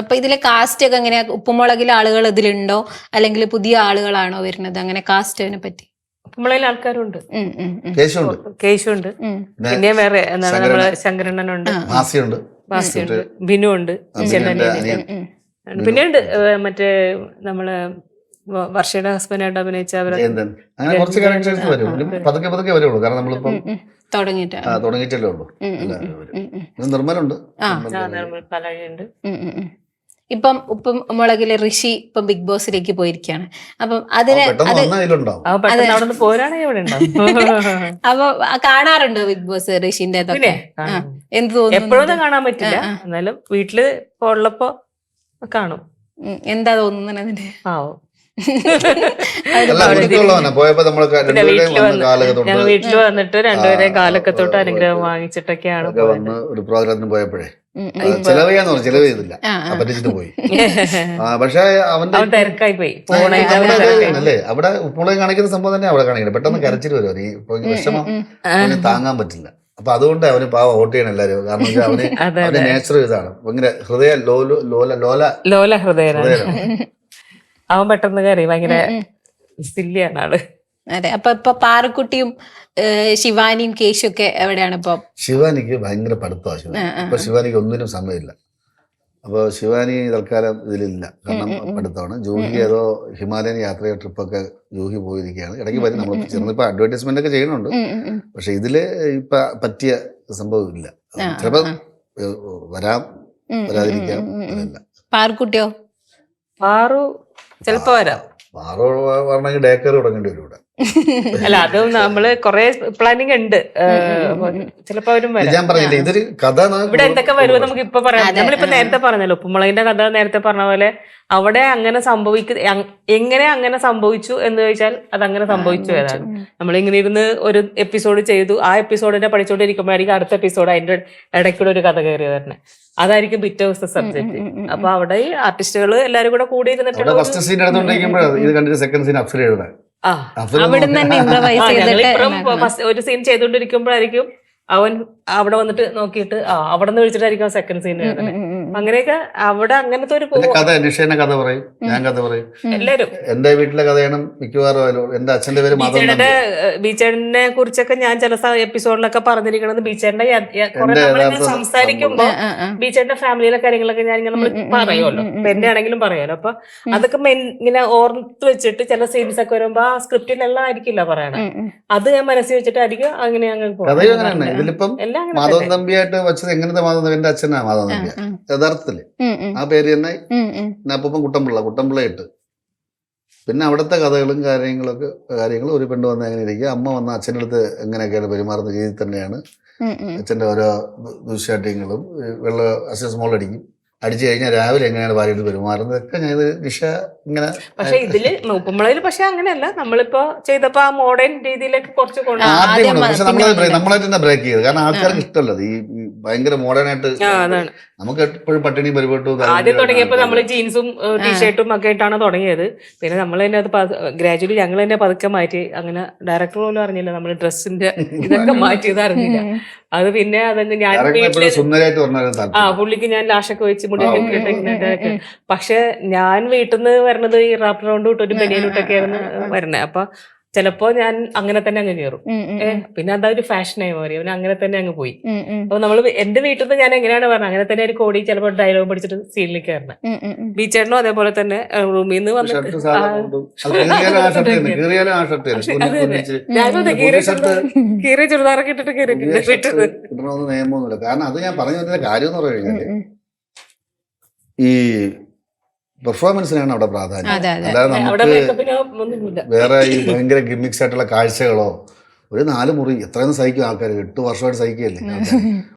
അപ്പൊ ഇതിലെ കാസ്റ്റ് ഒക്കെ എങ്ങനെയാ? ഉപ്പുമുളകിലെ ആളുകൾ ഇതിലുണ്ടോ? അല്ലെങ്കിൽ പുതിയ ആളുകളാണോ വരുന്നത്? അങ്ങനെ കാസ്റ്റിനെ പറ്റി. കുമ്പളയിൽ ആൾക്കാരുണ്ട്. കേശുണ്ട് പിന്നെ വേറെ എന്താണ്. നമ്മൾ ശങ്കരണ്ണനുണ്ട്. ബാസിയുണ്ട് ബിനു ഉണ്ട്. പിന്നെ ഉണ്ട് മറ്റേ നമ്മൾ വർഷയുടെ ഹസ്ബൻഡായിട്ട് അഭിനയിച്ച അങ്ങനെ കുറച്ച് ക്യാരക്ടേഴ്സ് വരും പതുക്കെ പതുക്കെ വരുള്ളൂ. കാരണം നമ്മളിപ്പം തുടങ്ങിയിട്ടല്ലേ ഉള്ളൂ. നിർമ്മലുണ്ട്. നിർമ്മൽ ആ, ഇപ്പം ഉപ്പും മുളകിലെ ഋഷി ഇപ്പം ബിഗ് ബോസിലേക്ക് പോയിരിക്കുകയാണ് അപ്പം അതിന് അപ്പൊ കാണാറുണ്ടോ ബിഗ് ബോസ് ഋഷിന്റെ എന്ത് തോന്നുന്നു? കാണാൻ പറ്റില്ല. എന്നാലും വീട്ടിൽ ഉള്ളപ്പോ കാണും. എന്താ തോന്നുന്നത് അതിന്റെ പാവം വീട്ടിൽ വന്നിട്ട് രണ്ടുപേരെയും കാലൊക്കെ തൊട്ട് അനുഗ്രഹം വാങ്ങിച്ചിട്ടൊക്കെയാണ് ഒരു പ്രോഗ്രാമത്തിന് പോയപ്പോഴേ. ചെലവ് ചെയ്യാന്ന് പറഞ്ഞു. ചെലവ് ചെയ്തില്ല. പറ്റിച്ചിട്ട് പോയി. പക്ഷേ അവന്റെ അവൻ തിരക്കായി പോയി. അല്ലേ അവിടെ ഉപ്പുളയും കാണിക്കുന്ന സംഭവം തന്നെ അവിടെ കാണിക്കണം. പെട്ടെന്ന് കരച്ചിട്ട് വരും ഈ വിഷമം താങ്ങാൻ പറ്റില്ല. അപ്പൊ അതുകൊണ്ട് അവന് പാവ വോട്ട് ചെയ്യണം എല്ലാരും കാരണം അവന് അവന്റെ നേച്ചർ ഇതാണ്. ഭയങ്കര ഹൃദയ ലോല ലോല ലോല ഹൃദയമാണ് അവൻ പെട്ടെന്ന് കയറി ഭയങ്കര സില്ലിയാണ് ആൾ അതെ അപ്പൊ ഇപ്പൊ പാറക്കുട്ടിയും ശിവാനിയും കേശു ഒക്കെ എവിടെയാണ് ഇപ്പൊ? ശിവാനിക്ക് ഭയങ്കര പഠിത്തമാണ് ശിവാനി ഇപ്പൊ ശിവാനിക്ക് ഒന്നിനും സമയമില്ല. അപ്പോൾ ശിവാനി തൽക്കാലം ഇതിലില്ല. കാരണം. പഠിത്തമാണ്. ജൂഹി ഏതോ ഹിമാലയൻ യാത്രയോ ട്രിപ്പൊക്കെ ജൂഹി പോയിരിക്കുകയാണ്. ഇടയ്ക്ക് വരും. നമ്മൾ ചെന്നിപ്പോൾ അഡ്വർടൈസ്മെന്റ് ഒക്കെ ചെയ്യുന്നുണ്ട്. ഉം. പക്ഷെ ഇതിൽ ഇപ്പൊ പറ്റിയ സംഭവം ഇല്ല ആ, ചിലപ്പോ ആ, ഏഹ്, വരാം വരാതിരിക്കാം പാറക്കുട്ടിയോ? പാറു ചെലപ്പോ വരാം. മാറോ വരണമെങ്കിൽ ഡേക്കർ തുടങ്ങേണ്ടി വരും ഇവിടെ. അല്ല അത് നമ്മൾ കൊറേ പ്ലാനിങ് ഉണ്ട്. ചിലപ്പോ അവരും ഞാൻ പറഞ്ഞില്ലേ ഇതൊരു കഥ ഇവിടെ എന്തൊക്കെ വരുമോ നമുക്ക് ഇപ്പൊ പറയാം. നമ്മളിപ്പോ നേരത്തെ പറഞ്ഞല്ലോ ഉപ്പുമുളകിന്റെ കഥ നേരത്തെ പറഞ്ഞ പോലെ അവിടെ അങ്ങനെ സംഭവിക്ക എങ്ങനെ അങ്ങനെ സംഭവിച്ചു എന്ന് ചോദിച്ചാൽ അത് അങ്ങനെ സംഭവിച്ചു ഏതാണ്. നമ്മൾ ഇങ്ങനെ ഇരുന്ന് ഒരു എപ്പിസോഡ് ചെയ്തു. ആ എപ്പിസോഡിനെ പഠിച്ചുകൊണ്ടിരിക്കുമ്പോഴായിരിക്കും അടുത്ത എപ്പിസോഡ് അതിന്റെ ഇടയ്ക്കൂടെ ഒരു കഥ കയറി വരണേ. അതായിരിക്കും പിറ്റേ ദിവസത്തെ സബ്ജക്ട് അപ്പൊ അവിടെ ആർട്ടിസ്റ്റുകൾ എല്ലാരും കൂടെ കൂടി ഇരുന്നിട്ട് ഒരു സീൻ ചെയ്തോണ്ടിരിക്കുമ്പോഴായിരിക്കും അവൻ അവിടെ വന്നിട്ട് നോക്കിയിട്ട് ആ അവിടെ നിന്ന് വിളിച്ചിട്ടായിരിക്കും സെക്കൻഡ് സീൻ. അങ്ങനെയൊക്കെ അവിടെ അങ്ങനത്തെ ഒരു കഥ നിഷേന കഥ പറയും. ഞാൻ കഥ പറയും. എല്ലാരും. എന്റെ വീട്ടിലെ കഥയാണ് മിക്കവാറും. എന്റെ അച്ഛന്റെ പേര് മാധവൻ ബീച്ചേടന്റെ ബീച്ചേടനെ കുറിച്ചൊക്കെ ഞാൻ ചില എപ്പിസോഡിലൊക്കെ പറഞ്ഞിരിക്കണത് ബീച്ചേടന്റെ സംസാരിക്കുമ്പോ. ബീച്ചേട്ടന്റെ ഫാമിലിയിലെ കാര്യങ്ങളൊക്കെ ഞാൻ ഇങ്ങനെ നമ്മൾ പറയുമല്ലോ എന്റെ ആണെങ്കിലും പറയുമല്ലോ അപ്പൊ അതൊക്കെ മെൻ- ഇങ്ങനെ ഓർത്ത് വെച്ചിട്ട് ചില സീൻസ് ഒക്കെ വരുമ്പോ ആ സ്ക്രിപ്റ്റിലെല്ലാം ആയിരിക്കില്ല ഉം. അത് ഞാൻ മനസ്സിൽ വെച്ചിട്ടായിരിക്കും അങ്ങനെ അങ്ങ് പോകും. ഇതിലിപ്പം മാധവൻ തമ്പിയായിട്ട് വെച്ചത് എങ്ങനത്തെ മാധവൻ തമ്പി എന്റെ അച്ഛനാ മാധവൻ തമ്പി. യഥാർത്ഥത്തിൽ ആ പേര് തന്നെ അപ്പം കുട്ടമ്പിള്ള കുട്ടമ്പിള്ള ഇട്ട് പിന്നെ അവിടുത്തെ കഥകളും കാര്യങ്ങളൊക്കെ കാര്യങ്ങളും ഒരു പെണ്ണ് വന്ന് എങ്ങനെ ഇരിക്കുക. അമ്മ വന്ന അച്ഛന്റെ അടുത്ത് എങ്ങനെയൊക്കെയാണ് പെരുമാറുന്ന രീതി തന്നെയാണ്. അച്ഛന്റെ ഓരോ ദു- ദുശ്ശാഠ്യങ്ങളും വെള്ള അച്ഛൻ സ്മോൾ അടിക്കും. അടിച്ചു കഴിഞ്ഞാൽ രാവിലെ എങ്ങനെയാണ് ഭാര്യയോട് പെരുമാറുന്നത്? ഒക്കെ ഞാൻ നിഷ ഇങ്ങനെ പക്ഷെ ഇതിൽ ഉപ്പുമ്പളയിൽ പക്ഷെ അങ്ങനെയല്ല. നമ്മളിപ്പോ ചെയ്തപ്പോ ആ മോഡേൺ രീതിയിലേക്ക് കുറച്ച് കൊണ്ടു ആ, ആദ്യം ആദ്യം പക്ഷെ നമ്മളെ നമ്മളായിട്ട് തന്നെ ബ്രേക്ക് ചെയ്ത്. കാരണം ആൾക്കാർക്ക് ഇഷ്ടമല്ല. ഈ ഭയങ്കര മോഡേൺ ആയിട്ട് ആ അതാണ്. നമുക്ക് എപ്പോഴും പട്ടിണി പരിപാട്ടു ആദ്യം തുടങ്ങിയപ്പോ നമ്മൾ ജീൻസും ടീഷർട്ടും ഒക്കെ ആയിട്ടാണ് തുടങ്ങിയത്. പിന്നെ നമ്മൾ തന്നെ അത് ഗ്രാജുവലി ഞങ്ങൾ തന്നെ പതുക്കെ മാറ്റി. അങ്ങനെ ഡയറക്ടർ പോലും അറിഞ്ഞില്ല. നമ്മൾ ഡ്രസ്സിന്റെ ഇതൊക്കെ മാറ്റിയത് അറിഞ്ഞില്ല. അത് പിന്നെ അതങ്ങ് ഞാൻ ആ പുള്ളിക്ക് ഞാൻ ലാഷൊക്കെ വെച്ച് മുടി പക്ഷെ ഞാൻ വീട്ടിൽ നിന്ന് വരണത് ഈ റാപ്പ് റൗണ്ട് വിട്ട് ഒരു ബനിയനിട്ടൊക്കെയായിരുന്നു വരണേ. അപ്പൊ ചിലപ്പോ ഞാൻ അങ്ങനെ തന്നെ അങ്ങ് കയറും പിന്നെ അതാ ഒരു ഫാഷനായി മാറി. അവന് അങ്ങനെ തന്നെ അങ്ങ് പോയി. അപ്പൊ നമ്മൾ എന്റെ വീട്ടിൽ നിന്ന് ഞാൻ എങ്ങനെയാണ് പറഞ്ഞത് അങ്ങനെ തന്നെ ഒരു കോടി ചിലപ്പോൾ ഡയലോഗ് പഠിച്ചിട്ട് സീനിലേക്ക് കയറണം. ബീച്ചേട്ടനും അതേപോലെ തന്നെ റൂമിൽ നിന്ന് വന്നിട്ട് കീറിയ ചുരിദാറൊക്കെ ഇട്ടിട്ട് കയറിയിട്ടുണ്ട് കാരണം അത് ഞാൻ പറഞ്ഞു കാര്യം എന്ന് പറഞ്ഞു ഉം. ഈ പെർഫോമൻസിനാണ് അവിടെ പ്രാധാന്യം. അല്ലാതെ നമുക്ക് വേറെ ഈ ഭയങ്കര ഗിമ്മിക്സ് ആയിട്ടുള്ള കാഴ്ചകളോ ഒരു നാല് മുറി എത്രയൊന്നും സഹിക്കും ആൾക്കാർ എട്ട് വർഷമായിട്ട് സഹിക്കുകയല്ലേ.